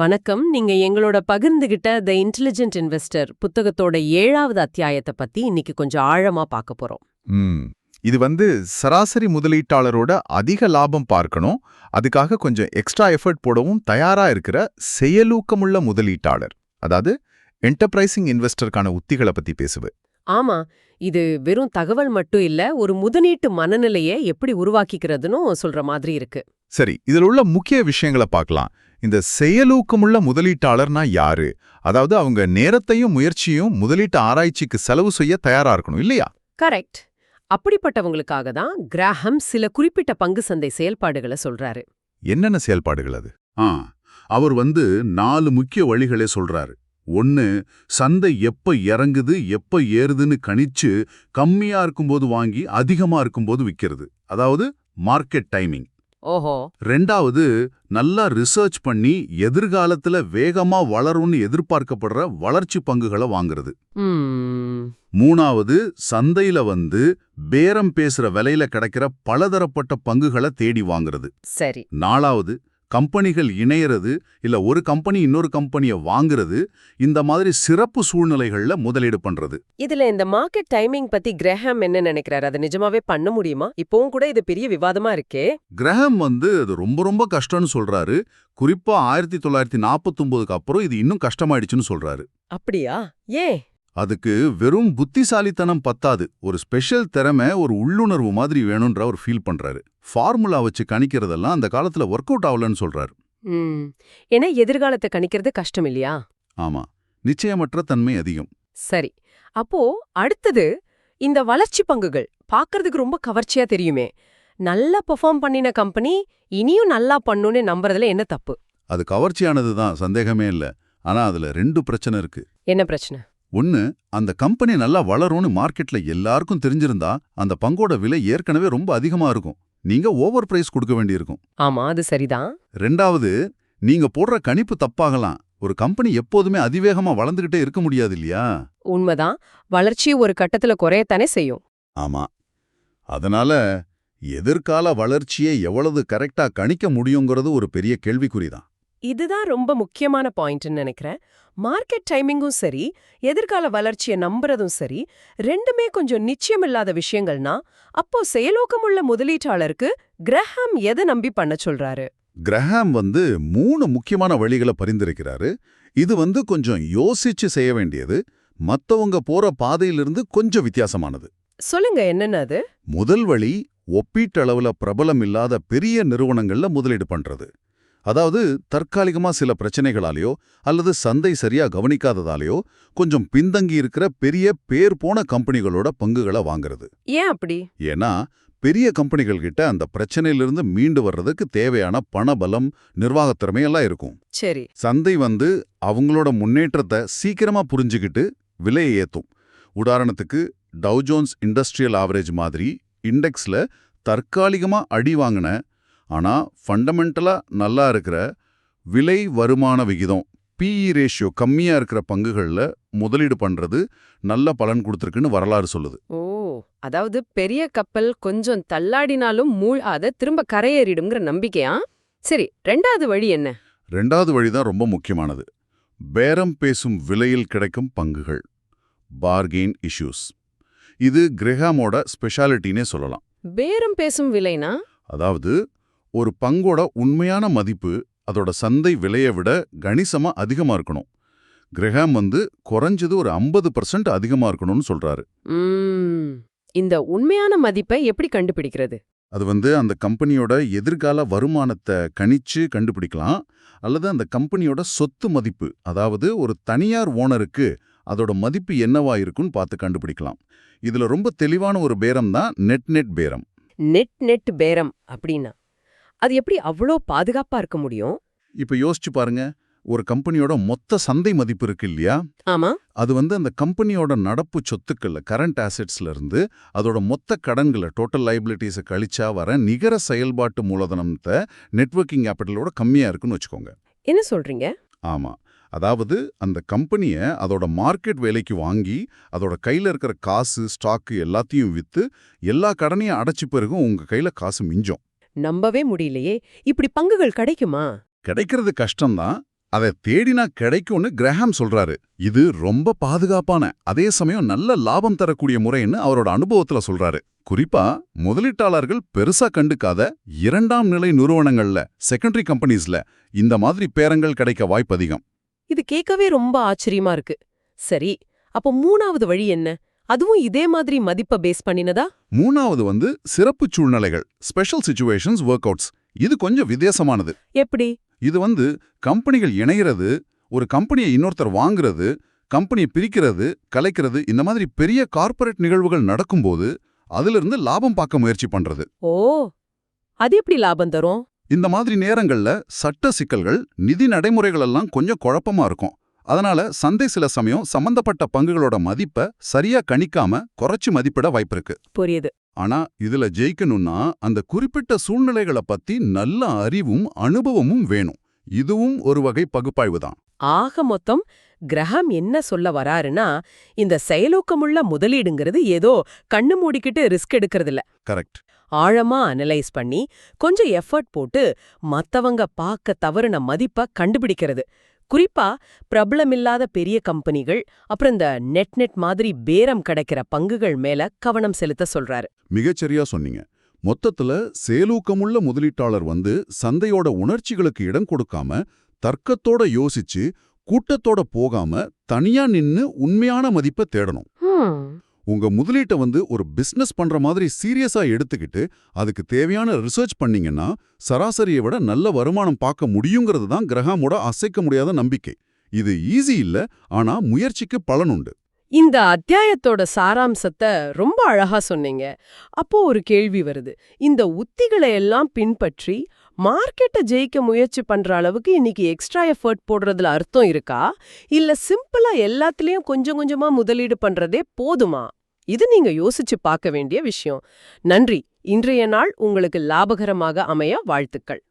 வணக்கம். நீங்க எங்களோட பகிர்ந்துகிட்ட த இன்டெலிஜென்ட் இன்வெஸ்டர் புத்தகத்தோட ஏழாவது அத்தியாயத்தை பத்தி இன்னைக்கு கொஞ்சம் ஆழமா பார்க்க போறோம். இது வந்து சராசரி முதலீட்டாளரோட அதிக லாபம் பார்க்கணும். அதுக்காக கொஞ்சம் எக்ஸ்ட்ரா எஃபர்ட் போடவும் தயாரா இருக்கிற செயலூக்கமுள்ள முதலீட்டாளர். அதாவது என்டர்பிரைசிங் இன்வெஸ்டருக்கான உத்திகளை பத்தி பேசுவு ஆமா. இது வெறும் தகவல் மட்டும் இல்ல ஒரு முதலீட்டு மனநிலையை எப்படி உருவாக்கிக்கிறதுன்னு சொல்ற மாதிரி இருக்கு. சரி இதில் உள்ள முக்கிய விஷயங்களை பார்க்கலாம். இந்த செயலூக்கமுள்ள முதலீட்டாளர்னா யாரு? அதாவது அவங்க நேரத்தையும் முயற்சியும் முதலீட்டு ஆராய்ச்சிக்கு செலவு செய்ய தயாரா இருக்கணும் இல்லையா? கரெக்ட். அப்படிப்பட்டவங்களுக்காக தான் கிராஹம் சில குறிப்பிட்ட பங்கு சந்தை செயல்பாடுகளை சொல்றாரு. என்னென்ன செயல்பாடுகள் அது? ஆ அவர் வந்து நாலு முக்கிய வழிகளே சொல்றாரு. ஒன்னு சந்தை எப்ப இறங்குது எப்ப ஏறுதுன்னு கணிச்சு கம்மியா இருக்கும்போது வாங்கி அதிகமா இருக்கும்போது விக்கிறது. அதாவது மார்க்கெட் டைமிங் ஓஹோ. ரெண்டாவது நல்லா ரிசர்ச் பண்ணி எதிர்காலத்துல வேகமா வளரும்னு எதிர்பார்க்கப்படுற வளர்ச்சி பங்குகளை வாங்குறது. மூணாவது சந்தையில வந்து பேரம் பேசுற விலையில கிடைக்கிற பலதரப்பட்ட பங்குகளை தேடி வாங்குறது. சரி. நாலாவது கம்பெனிகள் இணையறது இல்ல ஒரு கம்பெனி இன்னொரு கம்பெனியை வாங்குறது இந்த மாதிரி சிறப்பு சூழ்நிலைகள்ல முதலீடு பண்றது. இதுல இந்த மார்க்கெட் டைமிங் பத்தி கிரஹாம் என்ன நினைக்கிறாரு? அதை நிஜமாவே பண்ண முடியுமா? இப்பவும் கூட இது பெரிய விவாதமா இருக்கே. கிரஹம் வந்து அது ரொம்ப ரொம்ப கஷ்டம்னு சொல்றாரு. குறிப்பா ஆயிரத்தி தொள்ளாயிரத்தி நாற்பத்தொன்பதுக்கு அப்புறம் இது இன்னும் கஷ்டமாயிடுச்சுன்னு சொல்றாரு. அப்படியா? ஏன்? அதுக்கு வெறும் புத்திசாலித்தனம் பத்தாது. ஒரு ஸ்பெஷல் திறமை ஒரு உள்ளுணர்வு மாதிரி வேணும்ன்ற அவர் ஃபீல் பண்றாரு. ஃபார்முலா வச்சு கணிக்கிறதெல்லாம் அந்த காலத்துல ஒர்க் அவுட் ஆகலன்னு சொல்றாரு. ஏன்னா எதிர்காலத்தை கணிக்கிறது கஷ்டம் இல்லையா? ஆமா. நிச்சயமற்ற தன்மை அதிகம். சரி. அப்போ அடுத்தது இந்த வளர்ச்சி பங்குகள். பார்க்கறதுக்கு ரொம்ப கவர்ச்சியா தெரியுமே. நல்லா பெர்ஃபார்ம் பண்ணின கம்பெனி இனியும் நல்லா பண்ணுன்னு நம்புறதுல என்ன தப்பு? அது கவர்ச்சியானது தான். சந்தேகமே இல்ல. ஆனா அதுல ரெண்டு பிரச்சனை இருக்கு. என்ன பிரச்சனை? ஒன்னு அந்த கம்பெனி நல்லா வளரும்னு மார்க்கெட்ல எல்லாருக்கும் தெரிஞ்சிருந்தா அந்த பங்கோட விலை ஏற்கனவே ரொம்ப அதிகமா இருக்கும். நீங்க ஓவர் பிரைஸ் கொடுக்க வேண்டியிருக்கும். ஆமா அது சரிதான். ரெண்டாவது நீங்க போடுற கணிப்பு தப்பாகலாம். ஒரு கம்பெனி எப்போதுமே அதிவேகமா வளர்ந்துகிட்டே இருக்க முடியாது இல்லையா? உண்மைதான். வளர்ச்சி ஒரு கட்டத்துல குறையத்தானே செய்யும். ஆமா. அதனால எதிர்கால வளர்ச்சியை எவ்வளவு கரெக்டா கணிக்க முடியுங்கிறது ஒரு பெரிய கேள்விக்குறிதான் இதுதான் ரொம்ப முக்கியமான பாயிண்ட்னு நினைக்கிறேன். மார்க்கெட் டைமிங்கும் சரி எதிர்கால வளர்ச்சியை நம்புறதும் சரி ரெண்டுமே கொஞ்சம் நிச்சயமில்லாத விஷயங்கள்னா அப்போ செயலோக்கமுள்ள முதலீட்டாளருக்கு கிரஹாம் எதை நம்பி பண்ண சொல்றாரு? கிரஹாம் வந்து மூணு முக்கியமான வழிகளை பரிந்துரைக்கிறாரு. இது வந்து கொஞ்சம் யோசிச்சு செய்ய வேண்டியது. மத்தவங்க போற பாதையிலிருந்து கொஞ்சம் வித்தியாசமானது. சொல்லுங்க என்னன்னு அது? முதல் வழி ஒப்பீட்டளவுல பிரபலம் இல்லாத பெரிய நிறுவனங்கள்ல முதலீடு பண்றது. அதாவது தற்காலிகமா சில பிரச்சனைகளாலேயோ அல்லது சந்தை சரியா கவனிக்காததாலேயோ கொஞ்சம் பின்தங்கி இருக்கிற பெரிய பேர் போன கம்பெனிகளோட பங்குகளை வாங்குறது. ஏன் அப்படி? ஏன்னா பெரிய கம்பெனிகள் கிட்ட அந்த பிரச்சனையிலிருந்து மீண்டு வர்றதுக்கு தேவையான பணபலம் நிர்வாகத்திறமை எல்லாம் இருக்கும். சரி. சந்தை வந்து அவங்களோட முன்னேற்றத்தை சீக்கிரமா புரிஞ்சுக்கிட்டு விலையை ஏத்தும். உதாரணத்துக்கு டவ் ஜோன்ஸ் இண்டஸ்ட்ரியல் ஆவரேஜ் மாதிரி இண்டெக்ஸ்ல தற்காலிகமா அடி வாங்கின ஆனா ஃபண்டமெண்டலா நல்லா இருக்கிற விலை வருமான விகிதம் பிஇ ரேஷியோ கம்மியா இருக்கிற பங்குகள்ல முதலீடு பண்றது நல்ல பலன் கொடுத்துருக்குன்னு வரலாறு சொல்லுது. ஓ அதாவது பெரிய கப்பல் கொஞ்சம் தள்ளாடினாலும் மூழ்காத திரும்ப கரையேறிடுங்கிற நம்பிக்கையா? சரி ரெண்டாவது வழி என்ன? ரெண்டாவது வழிதான் ரொம்ப முக்கியமானது. பேரம் பேசும் விலையில் கிடைக்கும் பங்குகள் பார்கெயின் இஷ்யூஸ் இது கிரஹாமோட ஸ்பெஷாலிட்டினே சொல்லலாம். பேரம் பேசும் விலைனா? அதாவது ஒரு பங்கோட உண்மையான மதிப்பு அதோட சந்தை விலையை விட கணிசமா அதிகமா இருக்கணும். கிரஹாம் வந்து குறைஞ்சது ஒரு ஐம்பது பர்சன்ட் அதிகமா இருக்கணும்னு சொல்றாரு. இந்த உண்மையான மதிப்பை எப்படி கண்டுபிடிக்கிறது? அது வந்து அந்த கம்பெனியோட எதிர்கால வருமானத்தை கணிச்சு கண்டுபிடிக்கலாம். அல்லது அந்த கம்பெனியோட சொத்து மதிப்பு அதாவது ஒரு தனியார் ஓனருக்கு அதோட மதிப்பு என்னவா இருக்குன்னு பார்த்து கண்டுபிடிக்கலாம். இதுல ரொம்ப தெளிவான ஒரு பேரம் தான் நெட் நெட் பேரம். நெட் நெட் பேரம் அப்படின்னா? அது எப்படி அவ்வளோ பாதுகாப்பா இருக்க முடியும்? இப்ப யோசிச்சு பாருங்க. ஒரு கம்பெனியோட மொத்த சந்தை மதிப்பு இருக்கு இல்லையா? ஆமா. அது வந்து அந்த கம்பெனியோட நடப்பு சொத்துக்கள்ல கரண்ட் ஆசெட்ஸ்ல இருந்து அதோட மொத்த கடன்களை டோட்டல் லைபிலிட்டிஸை கழிச்சா வர நிகர செயல்பாட்டு மூலதனத்தை நெட்வொர்க்கிங் கேபிட்டலோட கம்மியா இருக்குன்னு வச்சுக்கோங்க. என்ன சொல்றீங்க? ஆமா. அதாவது அந்த கம்பெனியை அதோட மார்க்கெட் விலைக்கு வாங்கி அதோட கையில இருக்கிற காசு ஸ்டாக்கு எல்லாத்தையும் வித்து எல்லா கடனையும் அடைச்சி பிறகும் உங்க கையில காசு மிஞ்சும். நம்பவே முடியலையே. இப்படி பங்குகள் கிடைக்குமா? கிடைக்கிறது கஷ்டம்தான். அதை தேடினா கிடைக்கும்னு கிரஹாம் சொல்றாரு. இது ரொம்ப பாதுகாப்பான அதே சமயம் நல்ல லாபம் தரக்கூடிய முறைன்னு அவரோட அனுபவத்துல சொல்றாரு. குறிப்பா முதலீட்டாளர்கள் பெருசா கண்டுக்காத இரண்டாம் நிலை நிறுவனங்கள்ல செகண்டரி கம்பெனிஸ்ல இந்த மாதிரி பேரங்கள் கிடைக்க வாய்ப்பு அதிகம். இது கேட்கவே ரொம்ப ஆச்சரியமா இருக்கு. சரி அப்போ மூணாவது வழி என்ன? அதுவும் இதே மாதிரி மதிப்ப பேஸ் பண்ணினதா? மூணாவது வந்து சிறப்பு சூழ்நிலைகள் ஸ்பெஷல் சிச்சுவேஷன்ஸ் ஒர்க் அவுட்ஸ் இது கொஞ்சம் வித்தியாசமானது. எப்படி? இது வந்து கம்பெனிகள் இணையிறது ஒரு கம்பெனியை இன்னொருத்தர் வாங்குறது கம்பெனியை பிரிக்கிறது கலைக்கிறது இந்த மாதிரி பெரிய கார்ப்பரேட் நிகழ்வுகள் நடக்கும்போது அதிலிருந்து லாபம் பார்க்க முயற்சி பண்றது. ஓ அது எப்படி லாபம் தரும்? இந்த மாதிரி நேரங்கள்ல சட்ட சிக்கல்கள் நிதி நடைமுறைகள் எல்லாம் கொஞ்சம் குழப்பமா இருக்கும். அதனால சந்தை சில சமயம் சம்பந்தப்பட்ட பங்குகளோட மதிப்பை சரியா கணிக்காம குறைச்சு மதிப்பிட வாய்ப்பிருக்கு. புரியுது. ஆனா இதுல ஜெயிக்கணும்னா அந்த குறிப்பிட்ட சூழ்நிலைகளை பத்தி நல்ல அறிவும் அனுபவமும் வேணும். இதுவும் ஒரு வகை பகுப்பாய்வு தான். ஆக மொத்தம் கிரஹாம் என்ன சொல்ல வராருன்னா இந்த செயலூக்கமுள்ள முதலீடுங்கிறது ஏதோ கண்ணு மூடிக்கிட்டு ரிஸ்க் எடுக்கறதில்ல. கரெக்ட். ஆழமா அனலைஸ் பண்ணி கொஞ்சம் எஃபர்ட் போட்டு மத்தவங்க பார்க்க தவறுன மதிப்ப கண்டுபிடிக்கிறது. குறிப்பா பிரபலமில்லாத பெரிய கம்பெனிகள் அப்புறம் இந்த நெட் நெட் மாதிரி பேரம் கிடைக்கிற பங்குகள் மேல கவனம் செலுத்த சொல்றாரு. மிகச்சரியா சொன்னீங்க. மொத்தத்துல சேலூக்கமுள்ள முதலீட்டாளர் வந்து சந்தையோட உணர்ச்சிகளுக்கு இடம் கொடுக்காம தர்க்கத்தோட யோசிச்சு கூட்டத்தோட போகாம தனியா நின்னு உண்மையான மதிப்பை தேடணும். உங்க முதலீட்டை வந்து ஒரு பிசினஸ் பண்ற மாதிரி சீரியஸா எடுத்துக்கிட்டு அதுக்கு தேவையான ரிசர்ச் பண்ணீங்கன்னா சராசரியை விட நல்ல வருமானம் பார்க்க முடியுங்கிறது தான் கிரகாமோட அசைக்க முடியாத நம்பிக்கை. இது ஈஸி இல்ல ஆனா முயற்சிக்கு பலனுண்டு இந்த அத்தியாயத்தோட சாராம்சத்தை ரொம்ப அழகா சொன்னீங்க. அப்போ ஒரு கேள்வி வருது. இந்த உத்திகளை எல்லாம் பின்பற்றி மார்க்கெட்டை ஜெயிக்க முயற்சி பண்ற அளவுக்கு இன்னைக்கு எக்ஸ்ட்ரா எஃபர்ட் போடுறதுல அர்த்தம் இருக்கா? இல்ல சிம்பிளா எல்லாத்துலயும் கொஞ்சம் கொஞ்சமா முதலீடு பண்றதே போதுமா? இது நீங்க யோசிச்சு பார்க்க வேண்டிய விஷயம். நன்றி. இன்றைய நாள் உங்களுக்கு லாபகரமாக அமைய வாழ்த்துக்கள்.